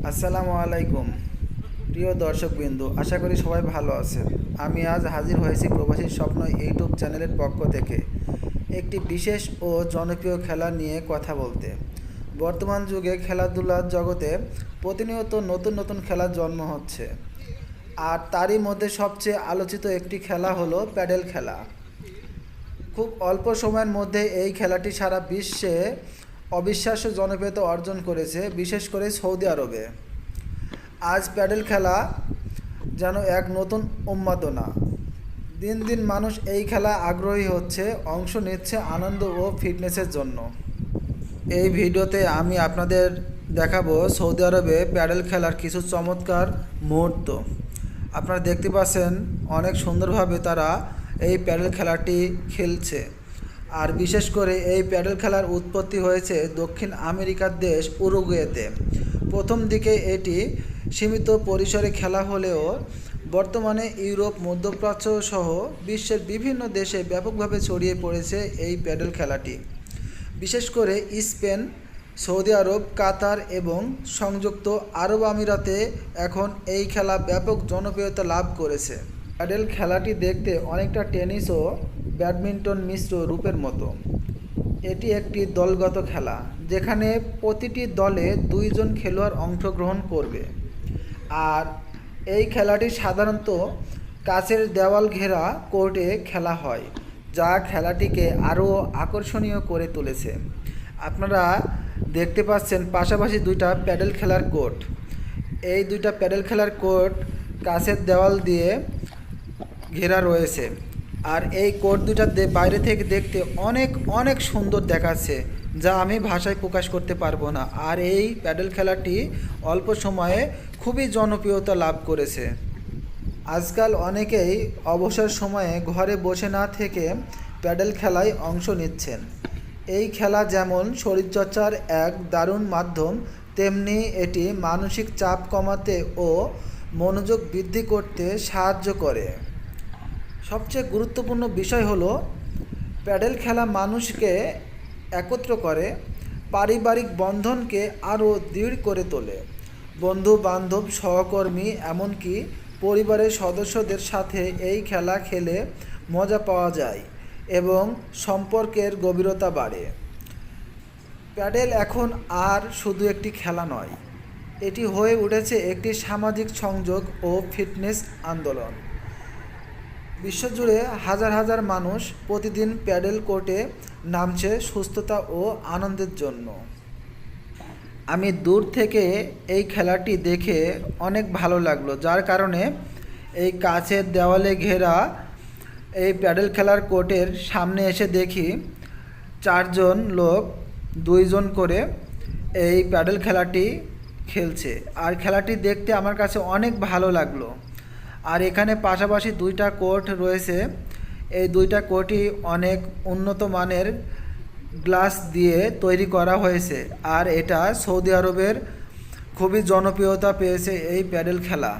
আসসালামু আলাইকুম। প্রিয় দর্শকবৃন্দু, আশা করি সবাই ভালো আছেন। আমি আজ হাজির হয়েছি প্রবাসীর স্বপ্ন ইউটিউব চ্যানেলের পক্ষ থেকে। একটি বিশেষ ও জনপ্রিয় খেলা নিয়ে কথা বলতে। বর্তমান যুগে খেলাধুলার জগতে প্রতিনিয়ত নতুন নতুন খেলার জন্ম হচ্ছে। আর তারই মধ্যে সবচেয়ে আলোচিত একটি খেলা হলো প্যাডেল খেলা। খুব অল্প সময়ের মধ্যে এই খেলাটি সারা বিশ্বে অবিশ্বাস্য জনপ্রিয়তা অর্জন করেছে, বিশেষ করে সৌদি আরবে। আজ প্যাডেল খেলা যেন এক নতুন উন্মাদনা। দিন দিন মানুষ এই খেলা আগ্রহী হচ্ছে, অংশ নিচ্ছে আনন্দ ও ফিটনেসের জন্য। এই ভিডিওতে আমি আপনাদের দেখাবো সৌদি আরবে প্যাডেল খেলার কিছু চমৎকার মুহূর্ত। আপনারা দেখতে পাচ্ছেন অনেক সুন্দরভাবে তারা এই প্যাডেল খেলাটি খেলছে। আর বিশেষ করে এই প্যাডেল খেলার উৎপত্তি হয়েছে দক্ষিণ আমেরিকার দেশ উরুগুয়েতে। প্রথম দিকে এটি সীমিত পরিসরে খেলা হলেও বর্তমানে ইউরোপ, মধ্যপ্রাচ্য সহ বিশ্বের বিভিন্ন দেশে ব্যাপকভাবে ছড়িয়ে পড়েছে এই প্যাডেল খেলাটি। বিশেষ করে স্পেন, সৌদি আরব, কাতার এবং সংযুক্ত আরব আমিরাতে এখন এই খেলা ব্যাপক জনপ্রিয়তা লাভ করেছে। প্যাডেল খেলাটি দেখতে অনেকটা টেনিস ও ব্যাডমিন্টন মিশ্র রূপের মতো। এটি একটি দলগত খেলা, যেখানে প্রতিটি দলে দুইজন খেলোয়াড় অংশগ্রহণ করবে। আর এই খেলাটি সাধারণত কাছের দেওয়াল ঘেরা কোর্টে খেলা হয়, যা খেলাটিকে আরও আকর্ষণীয় করে তুলেছে। আপনারা দেখতে পাচ্ছেন পাশাপাশি দুইটা প্যাডেল খেলার কোর্ট। এই দুইটা প্যাডেল খেলার কোর্ট কাছের দেওয়াল দিয়ে ঘেরা রয়েছে। আর এই কোর্ট দুটা বাইরে থেকে দেখতে অনেক অনেক সুন্দর দেখাচ্ছে, যা আমি ভাষায় প্রকাশ করতে পারব না। আর এই প্যাডেল খেলাটি অল্প সময়ে খুবই জনপ্রিয়তা লাভ করেছে। আজকাল অনেকেই অবসর সময়ে ঘরে বসে না থেকে প্যাডেল খেলায় অংশ নিচ্ছেন। এই খেলা যেমন শরীরচর্চার এক দারুণ মাধ্যম, তেমনি এটি মানসিক চাপ কমাতে ও মনোযোগ বৃদ্ধি করতে সাহায্য করে। সবচেয়ে গুরুত্বপূর্ণ বিষয় হলো, প্যাডেল খেলা মানুষকে একত্র করে, পারিবারিক বন্ধনকে আরও দৃঢ় করে তোলে। বন্ধু বান্ধব সহকর্মী, এমনকি পরিবারের সদস্যদের সাথে এই খেলা খেলে মজা পাওয়া যায় এবং সম্পর্কের গভীরতা বাড়ে। প্যাডেল এখন আর শুধু একটি খেলা নয়, এটি হয়ে উঠেছে একটি সামাজিক সংযোগ ও ফিটনেস আন্দোলন। বিশ্বজুড়ে হাজার হাজার মানুষ প্রতিদিন প্যাডেল কোর্টে নামছে সুস্থতা ও আনন্দের জন্য। আমি দূর থেকে এই খেলাটি দেখে অনেক ভালো লাগল, যার কারণে এই কাছের দেওয়ালে ঘেরা এই প্যাডেল খেলার কোর্টের সামনে এসে দেখি চারজন লোক দুইজন করে এই প্যাডেল খেলাটি খেলছে। আর খেলাটি দেখতে আমার কাছে অনেক ভালো লাগল। আর এখানে পাশাপাশি দুইটা কোর্ট রয়েছে। এই দুইটা কোর্টই অনেক উন্নত মানের গ্লাস দিয়ে তৈরি করা হয়েছে। আর এটা সৌদি আরবের খুবই জনপ্রিয়তা পেয়েছে এই প্যাডেল খেলা।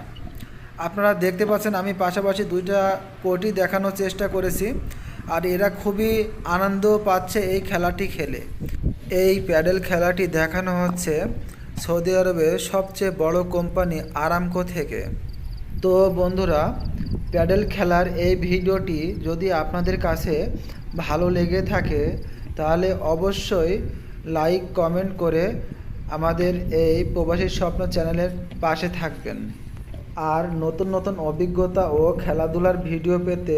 আপনারা দেখতে পাচ্ছেন আমি পাশাপাশি দুইটা কোর্টই দেখানোর চেষ্টা করেছি। আর এরা খুবই আনন্দ পাচ্ছে এই খেলাটি খেলে। এই প্যাডেল খেলাটি দেখানো হচ্ছে সৌদি আরবের সবচেয়ে বড় কোম্পানি আরামকো থেকে। তো বন্ধুরা, প্যাডেল খেলার এই ভিডিওটি যদি আপনাদের কাছে ভালো লেগে থাকে, তাহলে অবশ্যই লাইক, কমেন্ট করে আমাদের এই প্রবাসীর স্বপ্ন চ্যানেলের পাশে থাকবেন। আর নতুন নতুন অভিজ্ঞতা ও খেলাধুলার ভিডিও পেতে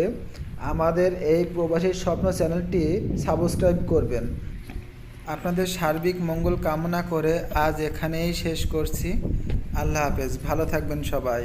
আমাদের এই প্রবাসীর স্বপ্ন চ্যানেলটি সাবস্ক্রাইব করবেন। আপনাদের সার্বিক মঙ্গল কামনা করে আজ এখানেই শেষ করছি। আল্লাহ হাফেজ, ভালো থাকবেন সবাই।